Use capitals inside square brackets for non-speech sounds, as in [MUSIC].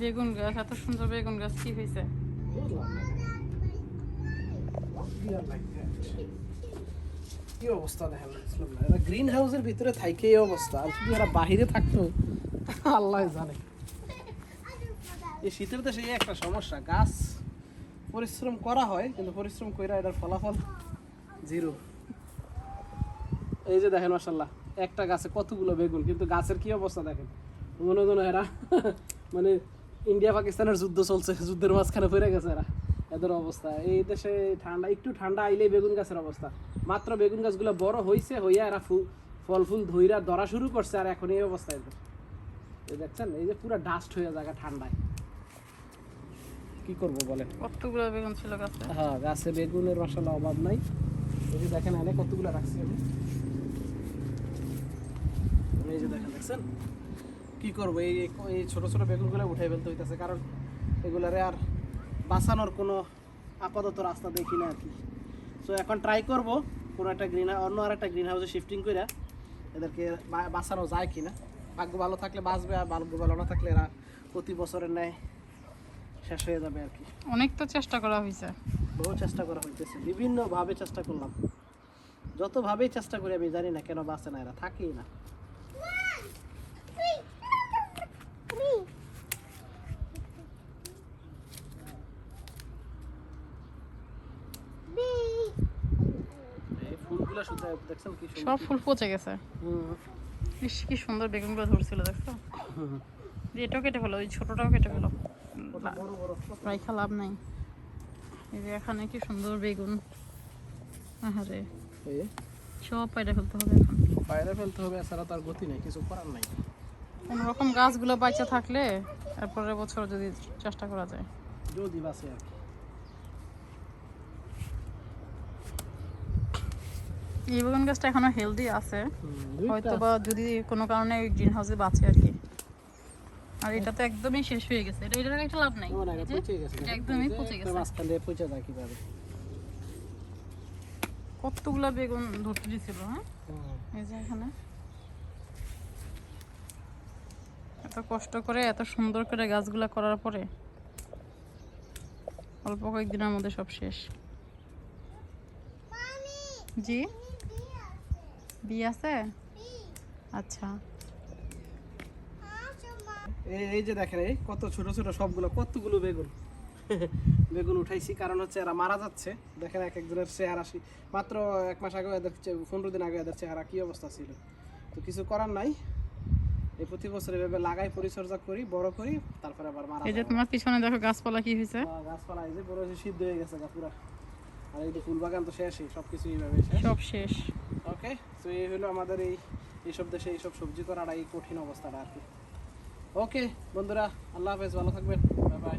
বেগুন গাছ, এত সুন্দর বেগুন গাছ, কি হয়েছে. কি অবস্থা দেখেন হাউসের ভিতরে এই অবস্থা। যদি এরা বাহিরে থাকতো, আল্লাহ জানে। এই শীতের একটা সমস্যা, গাছ পরিশ্রম করা হয়, কিন্তু পরিশ্রম কইরা এটার ফলাফল জিরো। এই যে দেখেন মাসাল্লাহ একটা গাছে কতগুলো বেগুন, কিন্তু গাছের কি অবস্থা দেখেন? মনে মনে এরা মানে ইন্ডিয়া পাকিস্তানের যুদ্ধ চলছে যুদ্ধের মাঝখানে পড়ে গেছে এরা। এদের অবস্থা। এই দেশে ঠান্ডা একটু ঠান্ডা আইলেই বেগুন গাছের অবস্থা। মাত্র বেগুন গাছগুলো বড় হইছে হইয়া এরা ফু ফল ফুল ধইরা ধরা শুরু করছে আর এখন এই অবস্থা এদের। এই দেখছেন এই যে পুরো ডাস্ট হয়ে জায়গা ঠান্ডায়। কি করব বলেন? কতগুলো বেগুন ছিল গাছে? হ্যাঁ গাছে বেগুনের মশলা অভাব নাই। এই যে দেখেন এনে কতগুলো রাখছি আমি। এই যে দেখেন দেখছেন? কি করব? এই এই ছোট ছোট বেগুনগুলো উঠাই ফেলতে হইতেছে কারণ এগুলারে আর বাঁচানোর কোনো আপাতত রাস্তা দেখি না আর কি। তো এখন ট্রাই করব কোনো একটা গ্রিন অন্য আর একটা গ্রিন হাউসে শিফটিং করে এদেরকে বাঁচানো যায় কিনা। ভাগ্য ভালো থাকলে বাঁচবে আর ভাগ্য ভালো না থাকলে এরা প্রতি বছরের ন্যায় শেষ হয়ে যাবে আর কি। অনেক তো চেষ্টা করা হয়েছে বহু চেষ্টা করা হইতেছে বিভিন্নভাবে চেষ্টা করলাম। যতভাবেই চেষ্টা করি আমি জানি না কেন বাঁচে না এরা থাকেই না। সব ফুল পচে গেছে। ইস কি সুন্দর বেগুনগুলো ধরছিল দেখছ? এটাও কেটে ফেলো ওই ছোটটাও কেটে ফেলো। রাইখা লাভ নাই। এই যে এখানে কি সুন্দর বেগুন। আহারে। সব পায়রা ফেলতে হবে এখন। বাইরে ফেলতে হবে এছাড়া তার গতি নেই কিছু করার নাই। কোন রকম গাছগুলো বাঁচা থাকলে এরপরের বছর যদি চেষ্টা করা যায়। যদি বাঁচে আর এই বেগুন গাছটা এখনও হেলদি আছে। হয়তো বা যদি কোনো কারণে ওই গ্রিন হাউসে বাঁচে আর কি। আর এটা তো একদমই শেষ হয়ে গেছে। এটা এটার একটা লাভ নাই। একদমই পচে গেছে। মাঝখান দিয়ে পচে যায় কীভাবে। কতগুলা বেগুন ধরতে দিছিল হ্যাঁ? এই যে এখানে এত কষ্ট করে, এত সুন্দর করে গাছগুলা করার পরে অল্প কয়েকদিনের মধ্যে সব শেষ। জি? বিয়ে আছে? আচ্ছা। এই যে দেখেন, এই কত ছোট ছোট সবগুলো, কতগুলো বেগুন। [LAUGHS] বেগুন উঠাইছি, কারণ হচ্ছে এরা মারা যাচ্ছে। দেখেন এক একজনের চেহারা সি- মাত্র এক মাস আগে এদের পনেরো দিন আগে এদের চেহারা কি অবস্থা ছিল। তো কিছু করার নাই। এই প্রতি বছর এভাবে লাগাই পরিচর্যা করি বড় করি তারপরে আবার মারা এই যে তোমার পিছনে দেখো গাছপালা কি হয়েছে। গাছপালা এই যে বড় হয়েছে সিদ্ধ হয়ে গেছে পুরা। আর এই যে ফুল বাগান তো শেষই সবকিছু এইভাবে সব শেষ। ওকে তো এই হলো আমাদের এই এইসব দেশে এইসব সবজি করাটা এই কঠিন অবস্থাটা আর কি। ওকে বন্ধুরা আল্লাহ হাফেজ ভালো থাকবেন। Bye bye